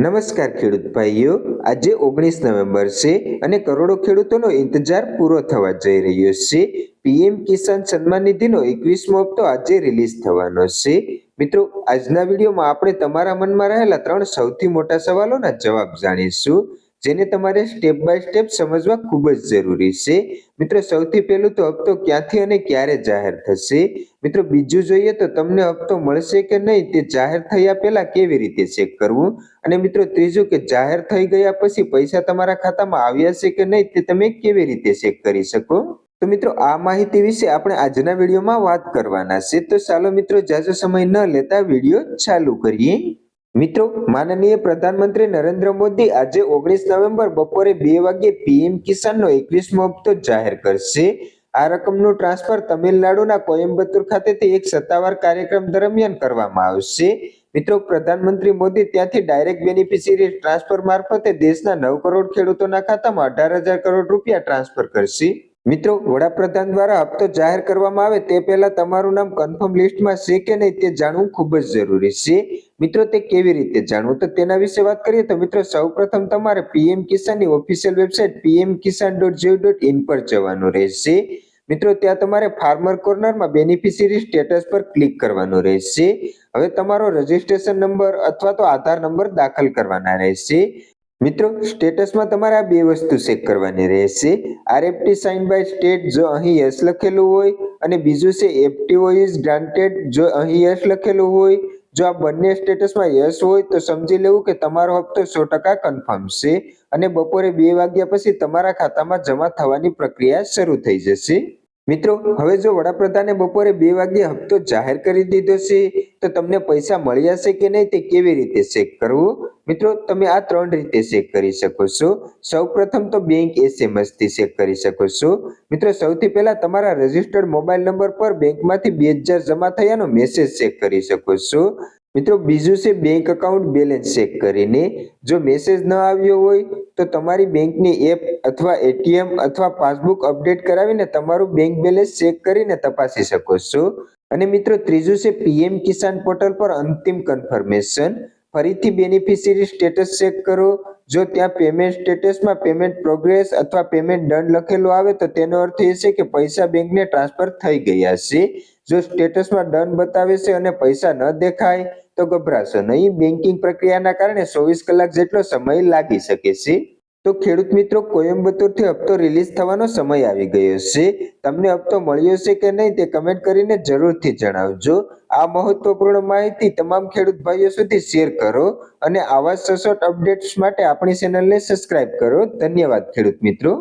નમસ્કાર ખેડૂત ભાઈઓ, આજે ઓગણીસ નવેમ્બર છે અને કરોડો ખેડૂતોનો ઇંતજાર પૂરો થવા જઈ રહ્યો છે. પીએમ કિસાન સન્માન નિધિનો એકવીસમો હપ્તો આજે રિલીઝ થવાનો છે. મિત્રો, આજના વિડીયોમાં આપણે તમારા મનમાં રહેલા ત્રણ સૌથી મોટા સવાલોના જવાબ જાણીશું. જેને તમારે સ્ટેપ બાય સ્ટેપ સમજવા ખૂબ જ જરૂરી છે. મિત્રો, સૌથી પહેલું તો હપ્તો ક્યાંથી અને ક્યારે જાહેર થશે? મિત્રો, બીજું જોઈએ તો તમને હપ્તો મળશે કે નહીં તે જાહેર થયા પહેલા કેવી રીતે ચેક કરવું? અને મિત્રો, ત્રીજું કે જાહેર થઈ ગયા પછી પૈસા તમારા ખાતામાં આવ્યા છે કે નહીં તે તમે કેવી રીતે ચેક કરી શકો? તો મિત્રો, આ માહિતી વિશે આપણે આજના વિડીયોમાં વાત કરવાના છે. તો ચાલો મિત્રો, જાજો સમય ન લેતા વીડિયો ચાલુ કરીએ. મિત્રો, માનનીય પ્રધાનમંત્રી નરેન્દ્ર મોદી આજે ઓગણીસ નવેમ્બર બપોરે બે વાગ્યે પીએમ કિસાનનો એકવીસમો હપ્તો જાહેર કરશે. આ રકમનું ટ્રાન્સફર તમિલનાડુના કોયમ્બતુર ખાતેથી એક સત્તાવાર કાર્યક્રમ દરમિયાન કરવામાં આવશે. મિત્રો, પ્રધાનમંત્રી મોદી ત્યાંથી ડાયરેક્ટ બેનિફિશિયરી ટ્રાન્સફર મારફતે દેશના નવ કરોડ ખેડૂતોના ખાતામાં અઢાર હજાર કરોડ રૂપિયા ટ્રાન્સફર કરશે. મિત્રો, વડાપ્રધાન દ્વારા હપ્તો જાહેર કરવામાં આવે તે પહેલા તમારું નામ કન્ફર્મ લિસ્ટમાં છે કે નહીં તે જાણવું ખૂબ જ જરૂરી છે. મિત્રો, તે કેવી રીતે જાણવું? તો તેના વિશે વાત કરીએ તો મિત્રો, સૌપ્રથમ તમારે PM કિસાનની official website PM Kisan dot gov dot in પર જવાનું રહેશે. મિત્રો, ત્યાં તમારે ફાર્મર કોર્નરમાં બેનિફિશિયરી સ્ટેટસ પર ક્લિક કરવાનું રહેશે. હવે તમારો રજીસ્ટ્રેશન નંબર અથવા તો આધાર નંબર દાખલ કરવાના રહેશે. મિત્રો સ્ટેટસમાં તમારે આ બે વસ્તુ ચેક કરવાની રહેશે. આરએફટી સાઇન બાય સ્ટેટ જો અહીં યસ લખેલું હોય, અને બીજું છે એફટીઓ ઇઝ ગ્રાન્ટેડ જો અહીં યસ લખેલું હોય જો આ બંને સ્ટેટસમાં યસ હોય તો સમજી લેવું કે તમારો હપ્તો સો ટકા કન્ફર્મ છે અને બપોરે બે વાગ્યા પછી તમારા ખાતામાં જમા થવાની પ્રક્રિયા શરૂ થઈ જશે. મિત્રો, હવે જો વડાપ્રધાને બપોરે બે વાગ્યે હપ્તો જાહેર કરી દીધો છે, તો તમને પૈસા મળ્યા છે કે નહીં તે કેવી રીતે ચેક કરવું? મિત્રો, તમે આ ત્રણ રીતે ચેક કરી શકો છો. સૌપ્રથમ તો બેંક એસએમએસથી ચેક કરી શકો છો. મિત્રો, સૌથી પહેલા તમારા રજિસ્ટર્ડ મોબાઈલ નંબર પર બેંકમાંથી બે હજાર જમા થયાનો મેસેજ ચેક કરી શકો છો. મિત્રો, બીજું છે બેંક એકાઉન્ટ બેલેન્સ ચેક કરીને. જો મેસેજ ન આવ્યો હોય, તો તમારી બેંકની એપ અથવા એટીએમ અથવા પાસબુક અપડેટ કરાવીને તમારું બેંક બેલેન્સ ચેક કરીને તપાસી શકો છો. અને મિત્રો, ત્રીજું છે પીએમ કિસાન પોર્ટલ પર અંતિમ કન્ફર્મેશન ફરીથી બેનિફિશિયરી સ્ટેટસ ચેક કરો. જો ત્યાં પેમેન્ટ સ્ટેટસમાં પેમેન્ટ પ્રોગ્રેસ અથવા પેમેન્ટ ડન લખેલું આવે, તો તેનો અર્થ એ છે કે પૈસા બેંકને ટ્રાન્સફર થઈ ગયા છે. જો સ્ટેટસમાં ડન બતાવે છે અને પૈસા ન દેખાય, તો ગભરાશો નહીં. બેન્કિંગ પ્રક્રિયાના કારણે ચોવીસ કલાક જેટલો સમય લાગી શકે છે. તો ખેડૂત મિત્રો કોયમ્બતુરથી હપ્તો રિલીઝ થવાનો સમય આવી ગયો છે. તમને હપ્તો મળ્યો છે કે નહીં તે કમેન્ટ કરીને જરૂરથી જણાવજો. આ મહત્વપૂર્ણ માહિતી તમામ ખેડૂત ભાઈઓ સુધી શેર કરો અને આવા સચોટ અપડેટ્સ માટે આપણી ચેનલને સબસ્ક્રાઇબ કરો. ધન્યવાદ ખેડૂત મિત્રો.